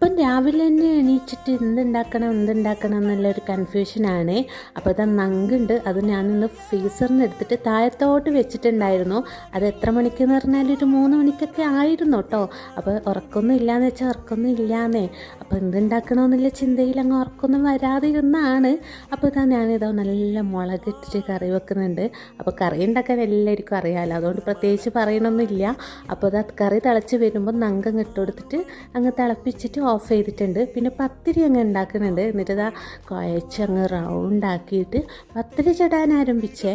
അപ്പം രാവിലെ തന്നെ എണീച്ചിട്ട് എന്തുണ്ടാക്കണം എന്തുണ്ടാക്കണം എന്നുള്ളൊരു കൺഫ്യൂഷനാണ് അപ്പോൾ അത് നങ്കുണ്ട്. അത് ഞാനിന്ന് ഫ്രീസറിൽ എടുത്തിട്ട് താഴത്തോട്ട് വെച്ചിട്ടുണ്ടായിരുന്നു. അത് എത്ര മണിക്കെന്ന് പറഞ്ഞാൽ ഒരു മൂന്ന് മണിക്കൊക്കെ ആയിരുന്നു കേട്ടോ. അപ്പോൾ ഉറക്കൊന്നും ഇല്ലയെന്ന് വെച്ചാൽ ഉറക്കൊന്നും ഇല്ലാന്നേ. അപ്പോൾ എന്തുണ്ടാക്കണമെന്നുള്ള ചിന്തയിൽ അങ്ങ് ഉറക്കൊന്നും വരാതിരുന്നാണ്. അപ്പോൾ ഇതാ ഞാനിതാ നല്ല മുളകിട്ടിട്ട് കറി വെക്കുന്നുണ്ട്. അപ്പോൾ കറി ഉണ്ടാക്കാൻ എല്ലാവർക്കും അറിയാമല്ലോ അതുകൊണ്ട് പ്രത്യേകിച്ച് പറയണമെന്നില്ല അപ്പോൾ അത് കറി തിളച്ച് വരുമ്പോൾ നങ്കങ്ങ് ഇട്ട് കൊടുത്തിട്ട് അങ്ങ് തിളപ്പിച്ചിട്ട് ഓഫ് ചെയ്തിട്ടുണ്ട്. പിന്നെ പത്തിരി അങ്ങ് ഉണ്ടാക്കുന്നുണ്ട്. എന്നിട്ട് ഇതാ കുഴച്ചങ്ങ് റൗണ്ടാക്കിയിട്ട് പത്തിരി ചുടാൻ ആരംഭിച്ചേ.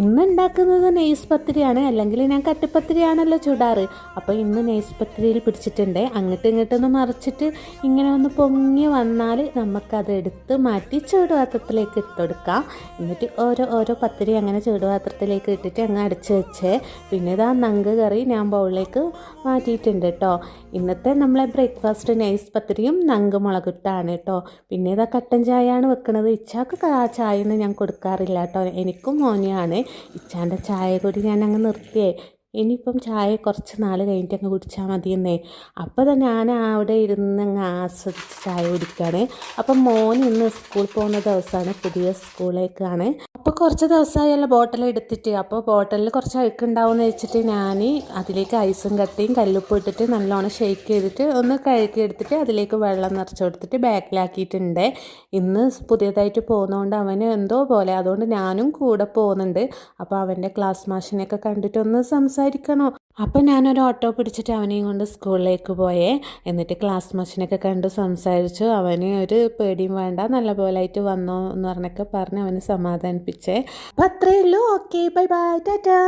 ഇന്ന് ഉണ്ടാക്കുന്നത് നെയ്സ് പത്തിരിയാണ് അല്ലെങ്കിൽ ഞാൻ കട്ടിപ്പത്തിരിയാണല്ലോ ചുടാറ്. അപ്പോൾ ഇന്ന് നെയ്സ് പത്തിരിയിൽ പിടിച്ചിട്ടുണ്ട്. അങ്ങോട്ടും ഇങ്ങോട്ടൊന്ന് മറിച്ചിട്ട് ഇങ്ങനെ ഒന്ന് പൊങ്ങി വന്നാൽ നമുക്കത് എടുത്ത് മാറ്റി ചൂടുപാത്രത്തിലേക്ക് ഇട്ടുകൊടുക്കാം എന്നിട്ട് ഓരോ ഓരോ പത്തിരി അങ്ങനെ ചൂടുപാത്രത്തിലേക്ക് ഇട്ടിട്ട് അങ്ങ് അടച്ച് വെച്ചേ പിന്നെ ഇതാ നങ്ക് കറി ഞാൻ ബൗളിലേക്ക് മാറ്റിയിട്ടുണ്ട് കേട്ടോ. ഇന്നത്തെ നമ്മളെ ബ്രേക്ക്ഫാസ്റ്റ് നെയ്സ് പത്തിരിയും നങ്ക് മുളകിട്ടാണ് കേട്ടോ. പിന്നെ ഇതാ കട്ടൻ ചായയാണ് വെക്കുന്നത് ഇച്ചാക്ക് ചായ ഒന്നും ഞാൻ കൊടുക്കാറില്ല കേട്ടോ. എനിക്കും മോനെയാണ്. ഇച്ചാന്റെ ചായ കൂടി ഞാൻ അങ്ങ് നിർത്തിയേ. ഇനിയിപ്പം ചായ കുറച്ച് നാൾ കഴിഞ്ഞിട്ട് അങ്ങ് കുടിച്ചാൽ മതിയെന്നേ. അപ്പോൾ തന്നെ ഞാൻ അവിടെ ഇരുന്ന് അങ്ങ് ആസ്വദിച്ച് ചായ കുടിക്കുകയാണ് അപ്പം മോൻ ഇന്ന് സ്കൂളിൽ പോകുന്ന ദിവസമാണ് പുതിയ സ്കൂളിലേക്കാണ്. അപ്പോൾ കുറച്ച് ദിവസമായല്ലോ ബോട്ടിൽ എടുത്തിട്ട്. അപ്പോൾ ബോട്ടിലിൽ കുറച്ച് അഴുക്കുണ്ടാവും എന്ന് വെച്ചിട്ട് ഞാൻ അതിലേക്ക് ഐസും കട്ടിയും കല്ലുപ്പ് ഇട്ടിട്ട് നല്ലോണം ഷെയ്ക്ക് ചെയ്തിട്ട് ഒന്ന് കഴുകി എടുത്തിട്ട് അതിലേക്ക് വെള്ളം നിറച്ച് കൊടുത്തിട്ട് ബാക്കിലാക്കിയിട്ടുണ്ട്. ഇന്ന് പുതിയതായിട്ട് പോകുന്നതുകൊണ്ട് അവന് എന്തോ പോലെ. അതുകൊണ്ട് ഞാനും കൂടെ പോകുന്നുണ്ട്. അപ്പോൾ അവന്റെ ക്ലാസ് മാഷിനെയൊക്കെ കണ്ടിട്ട് ഒന്ന് സംസാരിക്കണോ അപ്പം ഞാനൊരു ഓട്ടോ പിടിച്ചിട്ട് അവനെയും കൊണ്ട് സ്കൂളിലേക്ക് പോയേ. എന്നിട്ട് ക്ലാസ് മാഷിനൊക്കെ കണ്ട് സംസാരിച്ചു. അവന് ഒരു പേടിയും വേണ്ട നല്ല പോലായിട്ട് വന്നോ എന്ന് പറഞ്ഞൊക്കെ പറഞ്ഞ് അവന് സമാധാനിപ്പിച്ചേ. അപ്പം അത്രയേ ഉള്ളൂ. Okay bye bye tata.